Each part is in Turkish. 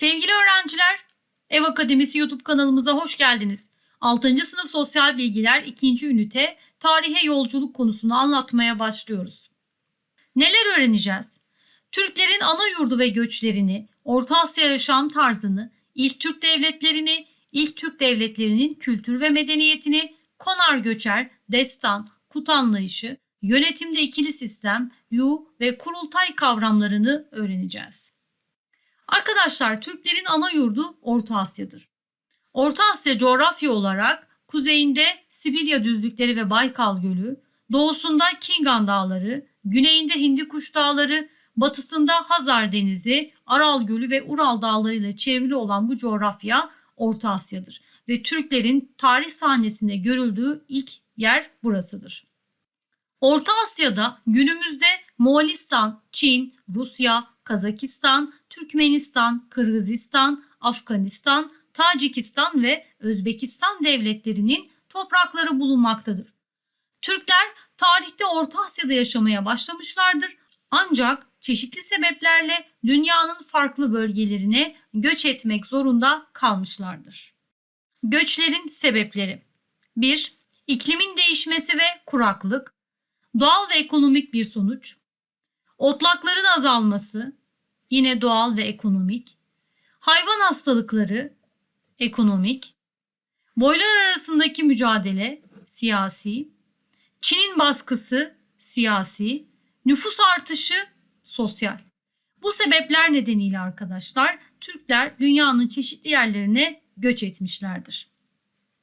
Sevgili öğrenciler, Ev Akademisi YouTube kanalımıza hoş geldiniz. 6. sınıf sosyal bilgiler 2. ünite tarihe yolculuk konusunu anlatmaya başlıyoruz. Neler öğreneceğiz? Türklerin ana yurdu ve göçlerini, Orta Asya yaşam tarzını, ilk Türk devletlerini, ilk Türk devletlerinin kültür ve medeniyetini, konar göçer, destan, kut anlayışı, yönetimde ikili sistem, yu ve kurultay kavramlarını öğreneceğiz. Arkadaşlar Türklerin ana yurdu Orta Asya'dır. Orta Asya coğrafya olarak kuzeyinde Sibirya düzlükleri ve Baykal Gölü, doğusunda Kingan Dağları, güneyinde Hindikuş Dağları, batısında Hazar Denizi, Aral Gölü ve Ural Dağları ile çevrili olan bu coğrafya Orta Asya'dır ve Türklerin tarih sahnesinde görüldüğü ilk yer burasıdır. Orta Asya'da günümüzde Moğolistan, Çin, Rusya, Kazakistan, Türkmenistan, Kırgızistan, Afganistan, Tacikistan ve Özbekistan devletlerinin toprakları bulunmaktadır. Türkler tarihte Orta Asya'da yaşamaya başlamışlardır ancak çeşitli sebeplerle dünyanın farklı bölgelerine göç etmek zorunda kalmışlardır. Göçlerin sebepleri 1. İklimin değişmesi ve kuraklık Doğal ve ekonomik bir sonuç. Otlakların azalması yine doğal ve ekonomik. Hayvan hastalıkları ekonomik. Boylar arasındaki mücadele siyasi. Çin'in baskısı siyasi. Nüfus artışı sosyal. Bu sebepler nedeniyle arkadaşlar Türkler dünyanın çeşitli yerlerine göç etmişlerdir.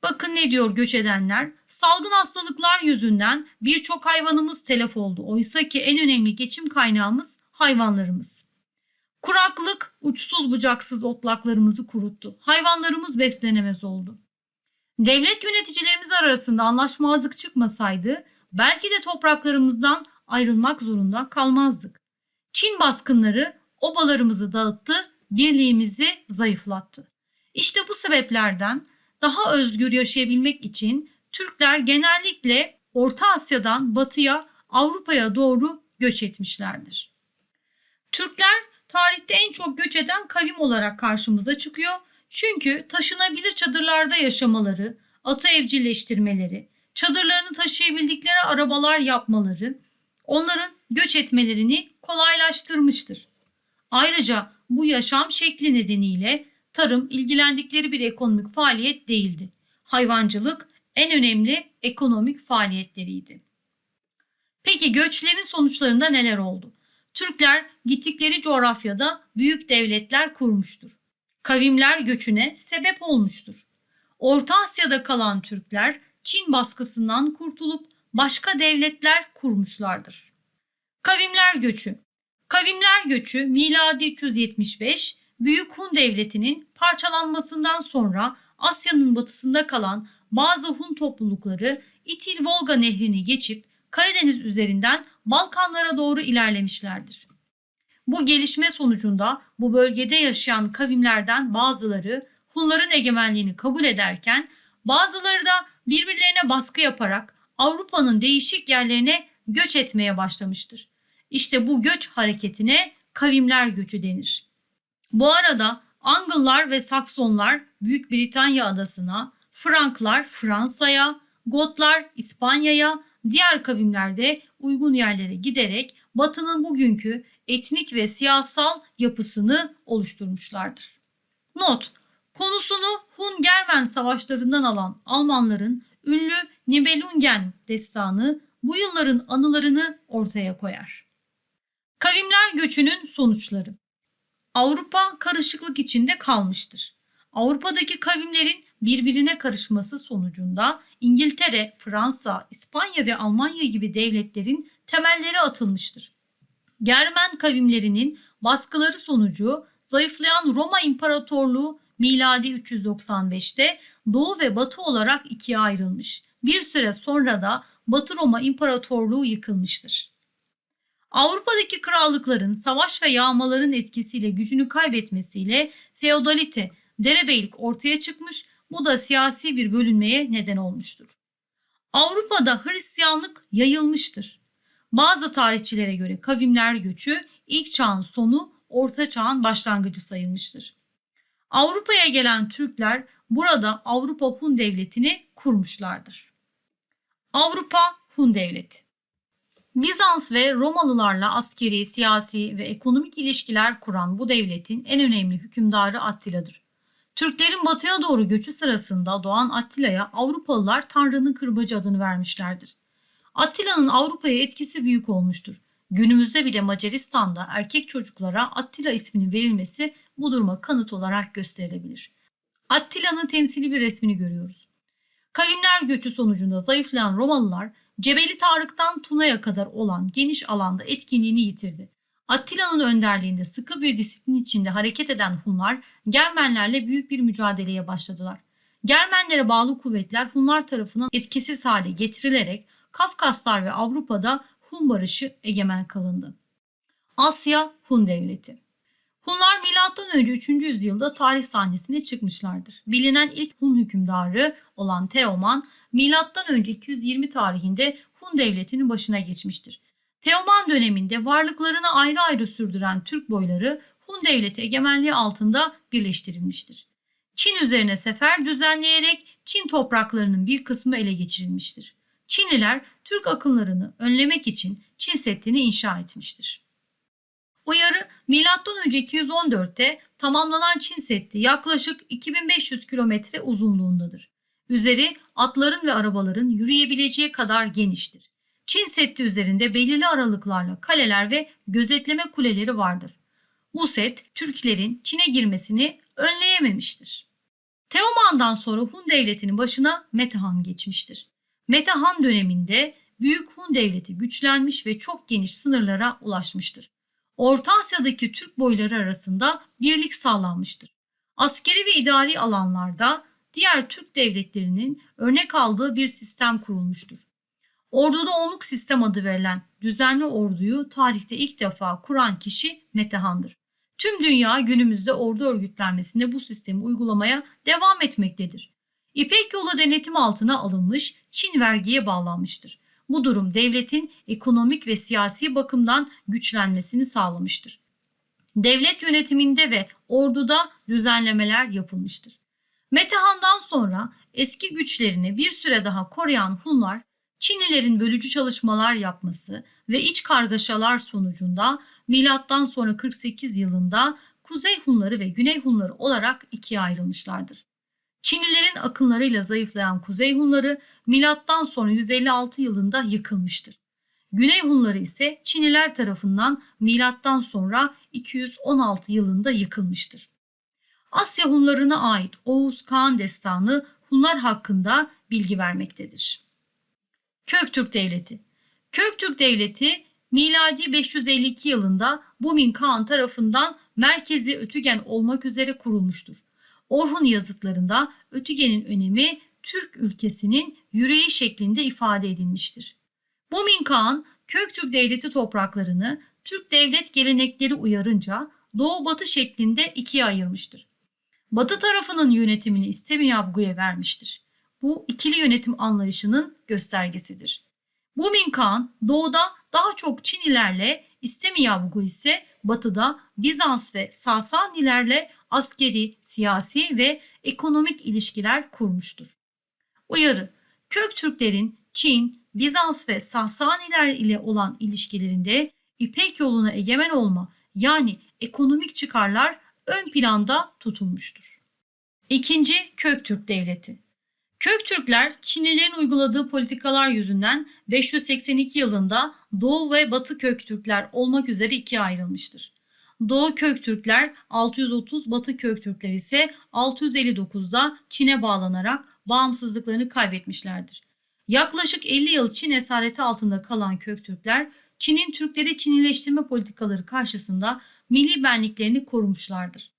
Bakın ne diyor göç edenler? Salgın hastalıklar yüzünden birçok hayvanımız telef oldu. Oysa ki en önemli geçim kaynağımız hayvanlarımız. Kuraklık uçsuz bucaksız otlaklarımızı kuruttu. Hayvanlarımız beslenemez oldu. Devlet yöneticilerimiz arasında anlaşmazlık çıkmasaydı belki de topraklarımızdan ayrılmak zorunda kalmazdık. Çin baskınları obalarımızı dağıttı, birliğimizi zayıflattı. İşte bu sebeplerden daha özgür yaşayabilmek için Türkler genellikle Orta Asya'dan batıya, Avrupa'ya doğru göç etmişlerdir. Türkler tarihte en çok göç eden kavim olarak karşımıza çıkıyor. Çünkü taşınabilir çadırlarda yaşamaları, atı evcilleştirmeleri, çadırlarını taşıyabildikleri arabalar yapmaları onların göç etmelerini kolaylaştırmıştır. Ayrıca bu yaşam şekli nedeniyle tarım ilgilendikleri bir ekonomik faaliyet değildi. Hayvancılık en önemli ekonomik faaliyetleriydi. Peki göçlerin sonuçlarında neler oldu? Türkler gittikleri coğrafyada büyük devletler kurmuştur. Kavimler göçüne sebep olmuştur. Orta Asya'da kalan Türkler Çin baskısından kurtulup başka devletler kurmuşlardır. Kavimler göçü Kavimler göçü miladi 375 Büyük Hun Devleti'nin parçalanmasından sonra Asya'nın batısında kalan bazı Hun toplulukları İtil Volga nehrini geçip Karadeniz üzerinden Balkanlara doğru ilerlemişlerdir. Bu gelişme sonucunda bu bölgede yaşayan kavimlerden bazıları Hunların egemenliğini kabul ederken bazıları da birbirlerine baskı yaparak Avrupa'nın değişik yerlerine göç etmeye başlamıştır. İşte bu göç hareketine kavimler göçü denir. Bu arada Angıllar ve Saksonlar Büyük Britanya adasına, Franklar Fransa'ya, Gotlar İspanya'ya, diğer kavimler de uygun yerlere giderek Batı'nın bugünkü etnik ve siyasal yapısını oluşturmuşlardır. Not: Konusunu Hun-Germen savaşlarından alan Almanların ünlü Nibelungen destanı bu yılların anılarını ortaya koyar. Kavimler göçünün sonuçları Avrupa karışıklık içinde kalmıştır. Avrupa'daki kavimlerin birbirine karışması sonucunda İngiltere, Fransa, İspanya ve Almanya gibi devletlerin temelleri atılmıştır. Germen kavimlerinin baskıları sonucu zayıflayan Roma İmparatorluğu miladi 395'te Doğu ve Batı olarak ikiye ayrılmış. Bir süre sonra da Batı Roma İmparatorluğu yıkılmıştır. Avrupa'daki krallıkların savaş ve yağmaların etkisiyle gücünü kaybetmesiyle feodalite, derebeylik ortaya çıkmış, bu da siyasi bir bölünmeye neden olmuştur. Avrupa'da Hristiyanlık yayılmıştır. Bazı tarihçilere göre kavimler göçü ilk çağın sonu, orta çağın başlangıcı sayılmıştır. Avrupa'ya gelen Türkler burada Avrupa Hun Devleti'ni kurmuşlardır. Avrupa Hun Devleti Bizans ve Romalılarla askeri, siyasi ve ekonomik ilişkiler kuran bu devletin en önemli hükümdarı Attila'dır. Türklerin batıya doğru göçü sırasında doğan Attila'ya Avrupalılar Tanrı'nın kırbacı adını vermişlerdir. Attila'nın Avrupa'ya etkisi büyük olmuştur. Günümüzde bile Macaristan'da erkek çocuklara Attila isminin verilmesi bu duruma kanıt olarak gösterilebilir. Attila'nın temsili bir resmini görüyoruz. Kavimler göçü sonucunda zayıflayan Romalılar Cebeli Tarık'tan Tuna'ya kadar olan geniş alanda etkinliğini yitirdi. Attila'nın önderliğinde sıkı bir disiplin içinde hareket eden Hunlar Germenlerle büyük bir mücadeleye başladılar. Germenlere bağlı kuvvetler Hunlar tarafından etkisiz hale getirilerek Kafkaslar ve Avrupa'da Hun barışı egemen kalındı. Asya Hun Devleti Hunlar M.Ö. 3. yüzyılda tarih sahnesine çıkmışlardır. Bilinen ilk Hun hükümdarı olan Teoman M.Ö. 220 tarihinde Hun devletinin başına geçmiştir. Teoman döneminde varlıklarını ayrı ayrı sürdüren Türk boyları Hun devleti egemenliği altında birleştirilmiştir. Çin üzerine sefer düzenleyerek Çin topraklarının bir kısmı ele geçirilmiştir. Çinliler Türk akınlarını önlemek için Çin Seddi'ni inşa etmiştir. Uyarı M.Ö. 214'te tamamlanan Çin Seddi yaklaşık 2500 kilometre uzunluğundadır. Üzeri atların ve arabaların yürüyebileceği kadar geniştir. Çin Seddi üzerinde belirli aralıklarla kaleler ve gözetleme kuleleri vardır. Bu set Türklerin Çin'e girmesini önleyememiştir. Teoman'dan sonra Hun devletinin başına Metehan geçmiştir. Metehan döneminde Büyük Hun devleti güçlenmiş ve çok geniş sınırlara ulaşmıştır. Orta Asya'daki Türk boyları arasında birlik sağlanmıştır. Askeri ve idari alanlarda diğer Türk devletlerinin örnek aldığı bir sistem kurulmuştur. Orduda onluk sistem adı verilen düzenli orduyu tarihte ilk defa kuran kişi Metehan'dır. Tüm dünya günümüzde ordu örgütlenmesinde bu sistemi uygulamaya devam etmektedir. İpek yolu denetim altına alınmış, Çin vergiye bağlanmıştır. Bu durum devletin ekonomik ve siyasi bakımdan güçlenmesini sağlamıştır. Devlet yönetiminde ve orduda düzenlemeler yapılmıştır. Metehan'dan sonra eski güçlerini bir süre daha koruyan Hunlar, Çinlilerin bölücü çalışmalar yapması ve iç kargaşalar sonucunda milattan sonra 48 yılında Kuzey Hunları ve Güney Hunları olarak ikiye ayrılmışlardır. Çinlilerin akınlarıyla zayıflayan Kuzey Hunları milattan sonra 156 yılında yıkılmıştır. Güney Hunları ise Çinliler tarafından milattan sonra 216 yılında yıkılmıştır. Asya Hunlarına ait Oğuz Kağan destanı Hunlar hakkında bilgi vermektedir. Köktürk Devleti Köktürk Devleti miladi 552 yılında Bumin Kağan tarafından merkezi Ötügen olmak üzere kurulmuştur. Orhun yazıtlarında Ötügen'in önemi Türk ülkesinin yüreği şeklinde ifade edilmiştir. Bumin Kağan Köktürk Devleti topraklarını Türk devlet gelenekleri uyarınca doğu-batı şeklinde ikiye ayırmıştır. Batı tarafının yönetimini İstemiyabgu'ya vermiştir. Bu ikili yönetim anlayışının göstergesidir. Bumin Kağan doğuda daha çok Çinilerle, İstemiyabgu ise batıda Bizans ve Sasanilerle askeri, siyasi ve ekonomik ilişkiler kurmuştur. Uyarı Köktürklerin Çin, Bizans ve Sasaniler ile olan ilişkilerinde İpek yoluna egemen olma yani ekonomik çıkarlar ön planda tutulmuştur. İkinci Köktürk Devleti Köktürkler Çinlilerin uyguladığı politikalar yüzünden 582 yılında Doğu ve Batı Köktürkler olmak üzere ikiye ayrılmıştır. Doğu Köktürkler 630, Batı Köktürkler ise 659'da Çin'e bağlanarak bağımsızlıklarını kaybetmişlerdir. Yaklaşık 50 yıl Çin esareti altında kalan Köktürkler, Çin'in Türkleri Çinileştirme politikaları karşısında milli benliklerini korumuşlardır.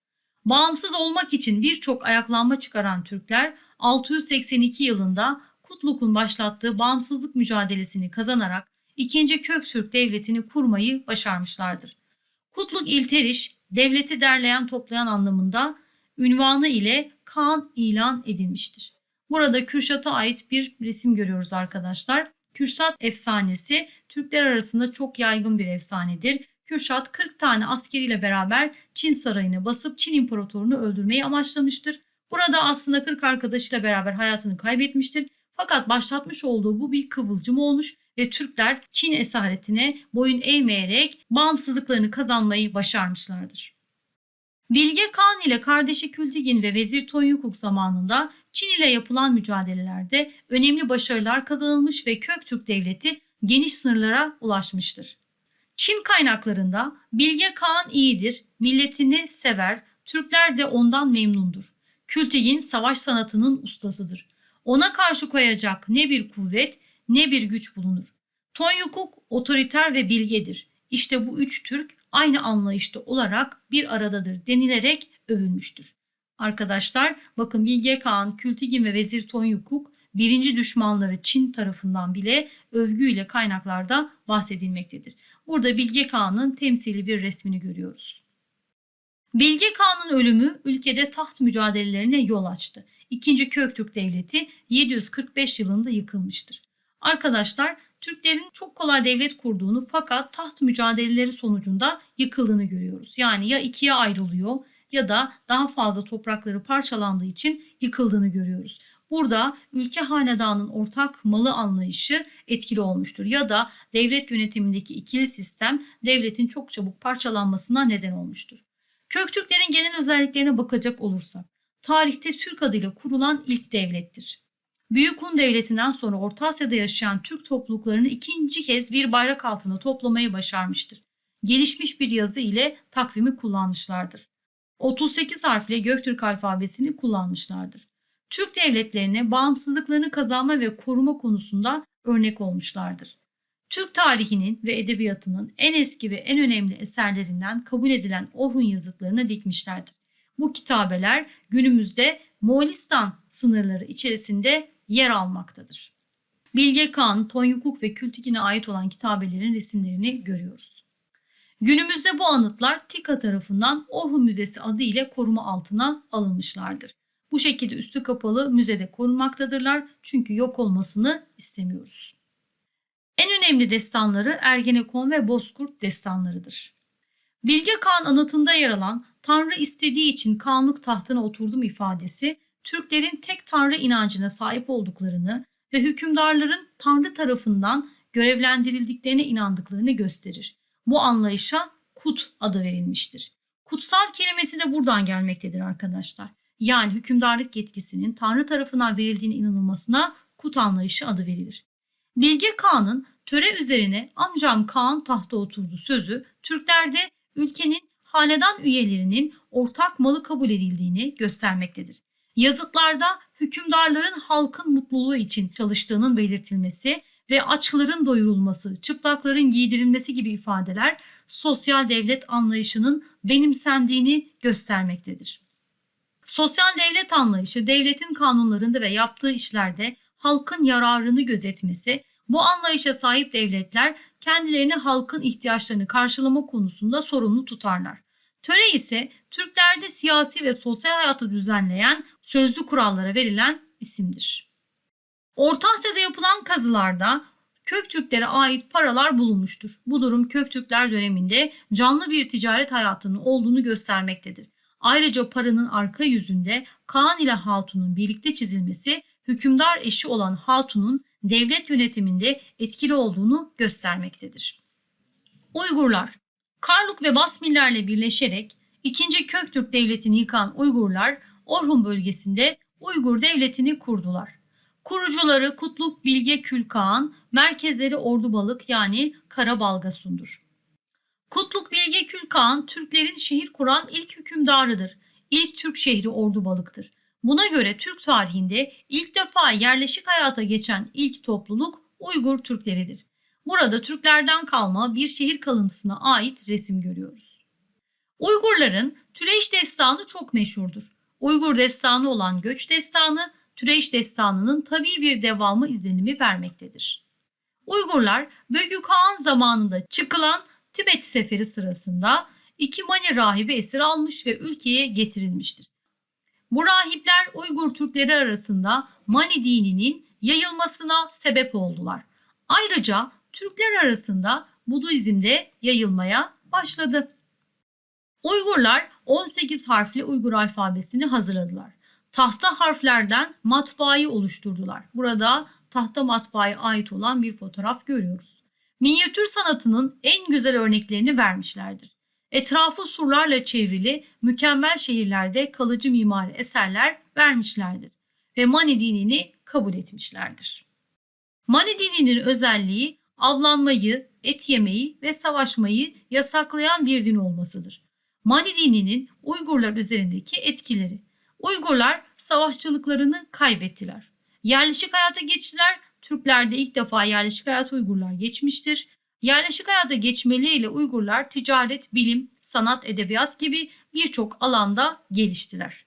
Bağımsız olmak için birçok ayaklanma çıkaran Türkler 682 yılında Kutluk'un başlattığı bağımsızlık mücadelesini kazanarak 2. Köktürk Devleti'ni kurmayı başarmışlardır. Kutluk İlteriş, devleti derleyen toplayan anlamında ünvanı ile Kaan ilan edilmiştir. Burada Kürşat'a ait bir resim görüyoruz arkadaşlar. Kürşat efsanesi Türkler arasında çok yaygın bir efsanedir. Kürşat 40 tane askeriyle beraber Çin sarayını basıp Çin imparatorunu öldürmeyi amaçlamıştır. Burada aslında 40 arkadaşıyla beraber hayatını kaybetmiştir. Fakat başlatmış olduğu bu bir kıvılcım olmuş ve Türkler Çin esaretine boyun eğmeyerek bağımsızlıklarını kazanmayı başarmışlardır. Bilge Kağan ile kardeşi Kültigin ve Vezir Tonyukuk zamanında Çin ile yapılan mücadelelerde önemli başarılar kazanılmış ve Köktürk Devleti geniş sınırlara ulaşmıştır. Çin kaynaklarında Bilge Kağan iyidir, milletini sever, Türkler de ondan memnundur. Kültigin savaş sanatının ustasıdır. Ona karşı koyacak ne bir kuvvet ne bir güç bulunur. Tonyukuk otoriter ve bilgedir. İşte bu üç Türk aynı anlayışta olarak bir aradadır denilerek övülmüştür. Arkadaşlar bakın Bilge Kağan, Kültigin ve Vezir Tonyukuk birinci düşmanları Çin tarafından bile övgüyle kaynaklarda bahsedilmektedir. Burada Bilge Kağan'ın temsili bir resmini görüyoruz. Bilge Kağan'ın ölümü ülkede taht mücadelelerine yol açtı. İkinci Köktürk Devleti 745 yılında yıkılmıştır. Arkadaşlar Türklerin çok kolay devlet kurduğunu fakat taht mücadeleleri sonucunda yıkıldığını görüyoruz. Yani ya ikiye ayrılıyor ya da daha fazla toprakları parçalandığı için yıkıldığını görüyoruz. Burada ülke hanedanın ortak malı anlayışı etkili olmuştur ya da devlet yönetimindeki ikili sistem devletin çok çabuk parçalanmasına neden olmuştur. Köktürklerin genel özelliklerine bakacak olursak, tarihte Türk adıyla kurulan ilk devlettir. Büyük Hun Devleti'nden sonra Orta Asya'da yaşayan Türk topluluklarını ikinci kez bir bayrak altında toplamayı başarmıştır. Gelişmiş bir yazı ile takvimi kullanmışlardır. 38 harfle Göktürk alfabesini kullanmışlardır. Türk devletlerine bağımsızlıklarını kazanma ve koruma konusunda örnek olmuşlardır. Türk tarihinin ve edebiyatının en eski ve en önemli eserlerinden kabul edilen Orhun yazıtlarını dikmişlerdir. Bu kitabeler günümüzde Moğolistan sınırları içerisinde yer almaktadır. Bilge Kağan, Tonyukuk ve Kültikin'e ait olan kitabelerin resimlerini görüyoruz. Günümüzde bu anıtlar TİKA tarafından Orhun Müzesi adı ile koruma altına alınmışlardır. Bu şekilde üstü kapalı müzede korunmaktadırlar çünkü yok olmasını istemiyoruz. En önemli destanları Ergenekon ve Bozkurt destanlarıdır. Bilge Kağan anıtında yer alan Tanrı istediği için Kağanlık tahtına oturdum ifadesi Türklerin tek Tanrı inancına sahip olduklarını ve hükümdarların Tanrı tarafından görevlendirildiklerine inandıklarını gösterir. Bu anlayışa Kut adı verilmiştir. Kutsal kelimesi de buradan gelmektedir arkadaşlar. Yani hükümdarlık yetkisinin Tanrı tarafından verildiğine inanılmasına Kut anlayışı adı verilir. Bilge Kağan'ın töre üzerine amcam Kaan tahta oturdu sözü Türklerde ülkenin hanedan üyelerinin ortak malı kabul edildiğini göstermektedir. Yazıtlarda hükümdarların halkın mutluluğu için çalıştığının belirtilmesi ve açların doyurulması, çıplakların giydirilmesi gibi ifadeler sosyal devlet anlayışının benimsendiğini göstermektedir. Sosyal devlet anlayışı devletin kanunlarında ve yaptığı işlerde halkın yararını gözetmesi, bu anlayışa sahip devletler kendilerini halkın ihtiyaçlarını karşılama konusunda sorumlu tutarlar. Töre ise Türklerde siyasi ve sosyal hayatı düzenleyen sözlü kurallara verilen isimdir. Orta Asya'da yapılan kazılarda Köktürklere ait paralar bulunmuştur. Bu durum Köktürkler döneminde canlı bir ticaret hayatının olduğunu göstermektedir. Ayrıca paranın arka yüzünde Kaan ile Hatun'un birlikte çizilmesi hükümdar eşi olan Hatun'un devlet yönetiminde etkili olduğunu göstermektedir. Uygurlar Karluk ve Basmillerle birleşerek 2. Köktürk Devleti'ni yıkan Uygurlar Orhun bölgesinde Uygur Devleti'ni kurdular. Kurucuları Kutluk Bilge Külkağan, merkezleri Ordubalık yani Karabalgasun'dur. Kutluk Bilge Külkağan Türklerin şehir kuran ilk hükümdarıdır. İlk Türk şehri Ordubalık'tır. Buna göre Türk tarihinde ilk defa yerleşik hayata geçen ilk topluluk Uygur Türkleridir. Burada Türklerden kalma bir şehir kalıntısına ait resim görüyoruz. Uygurların Türeş destanı çok meşhurdur. Uygur destanı olan Göç destanı, Türeş destanının tabii bir devamı izlenimi vermektedir. Uygurlar Bögü Kağan zamanında çıkılan Tibet seferi sırasında iki Mani rahibi esir almış ve ülkeye getirilmiştir. Bu rahipler Uygur Türkleri arasında Mani dininin yayılmasına sebep oldular. Ayrıca Türkler arasında Budizm de yayılmaya başladı. Uygurlar 18 harfli Uygur alfabesini hazırladılar. Tahta harflerden matbaayı oluşturdular. Burada tahta matbaaya ait olan bir fotoğraf görüyoruz. Minyatür sanatının en güzel örneklerini vermişlerdir. Etrafı surlarla çevrili mükemmel şehirlerde kalıcı mimari eserler vermişlerdir ve Mani dinini kabul etmişlerdir. Mani dininin özelliği avlanmayı, et yemeyi ve savaşmayı yasaklayan bir din olmasıdır. Mani dininin Uygurlar üzerindeki etkileri. Uygurlar savaşçılıklarını kaybettiler. Yerleşik hayata geçtiler. Türklerde ilk defa yerleşik hayat Uygurlar geçmiştir. Yerleşik hayata geçmeleriyle Uygurlar ticaret, bilim, sanat, edebiyat gibi birçok alanda geliştiler.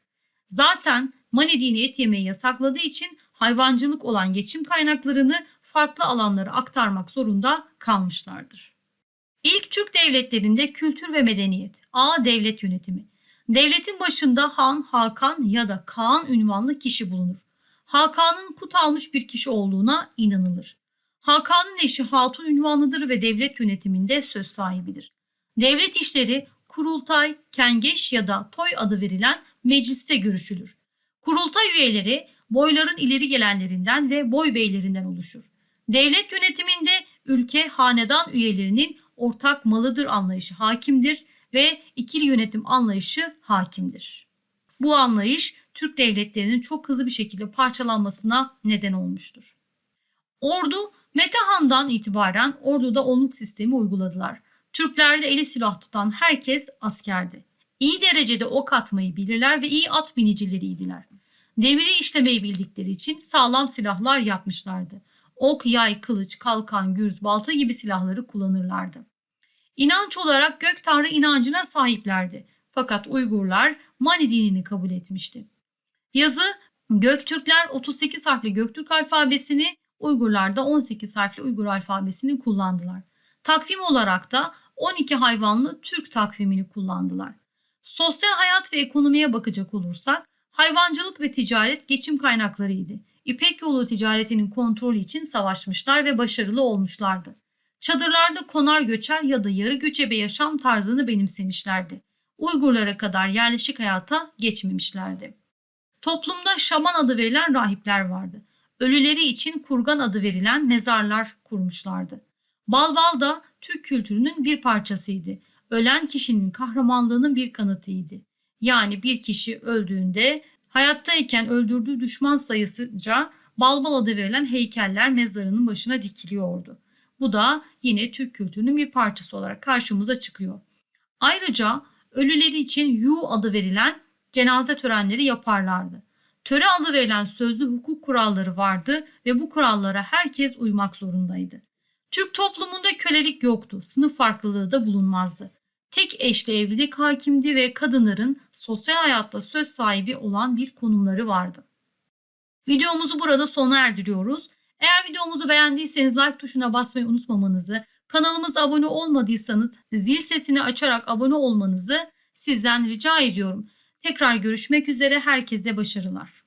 Zaten Mani dini et yemeyi yasakladığı için hayvancılık olan geçim kaynaklarını farklı alanlara aktarmak zorunda kalmışlardır. İlk Türk devletlerinde kültür ve medeniyet, A devlet yönetimi. Devletin başında Han, Hakan ya da Kaan ünvanlı kişi bulunur. Hakan'ın kut almış bir kişi olduğuna inanılır. Hakan'ın eşi Hatun ünvanlıdır ve devlet yönetiminde söz sahibidir. Devlet işleri kurultay, kengeş ya da toy adı verilen mecliste görüşülür. Kurultay üyeleri boyların ileri gelenlerinden ve boy beylerinden oluşur. Devlet yönetiminde ülke hanedan üyelerinin ortak malıdır anlayışı hakimdir ve ikili yönetim anlayışı hakimdir. Bu anlayış Türk devletlerinin çok hızlı bir şekilde parçalanmasına neden olmuştur. Ordu Metehan'dan itibaren orduda onluk sistemi uyguladılar. Türklerde eli silah tutan herkes askerdi. İyi derecede ok atmayı bilirler ve iyi at binicileriydiler. Deviri işlemeyi bildikleri için sağlam silahlar yapmışlardı. Ok, yay, kılıç, kalkan, gürz, balta gibi silahları kullanırlardı. İnanç olarak gök tanrı inancına sahiplerdi. Fakat Uygurlar Mani dinini kabul etmişti. Yazı Göktürkler 38 harfli Göktürk alfabesini, Uygurlar da 18 harfli Uygur alfabesini kullandılar. Takvim olarak da 12 hayvanlı Türk takvimini kullandılar. Sosyal hayat ve ekonomiye bakacak olursak hayvancılık ve ticaret geçim kaynaklarıydı. İpek yolu ticaretinin kontrolü için savaşmışlar ve başarılı olmuşlardı. Çadırlarda konar göçer ya da yarı göçebe yaşam tarzını benimsemişlerdi. Uygurlara kadar yerleşik hayata geçmemişlerdi. Toplumda şaman adı verilen rahipler vardı. Ölüleri için kurgan adı verilen mezarlar kurmuşlardı. Balbal da Türk kültürünün bir parçasıydı. Ölen kişinin kahramanlığının bir kanıtıydı. Yani bir kişi öldüğünde hayattayken öldürdüğü düşman sayısınca balbal adı verilen heykeller mezarının başına dikiliyordu. Bu da yine Türk kültürünün bir parçası olarak karşımıza çıkıyor. Ayrıca ölüleri için yu adı verilen cenaze törenleri yaparlardı. Töre adı verilen sözlü hukuk kuralları vardı ve bu kurallara herkes uymak zorundaydı. Türk toplumunda kölelik yoktu, sınıf farklılığı da bulunmazdı. Tek eşli evlilik hakimdi ve kadınların sosyal hayatta söz sahibi olan bir konumları vardı. Videomuzu burada sona erdiriyoruz. Eğer videomuzu beğendiyseniz like tuşuna basmayı unutmamanızı, kanalımıza abone olmadıysanız zil sesini açarak abone olmanızı sizden rica ediyorum. Tekrar görüşmek üzere herkese başarılar.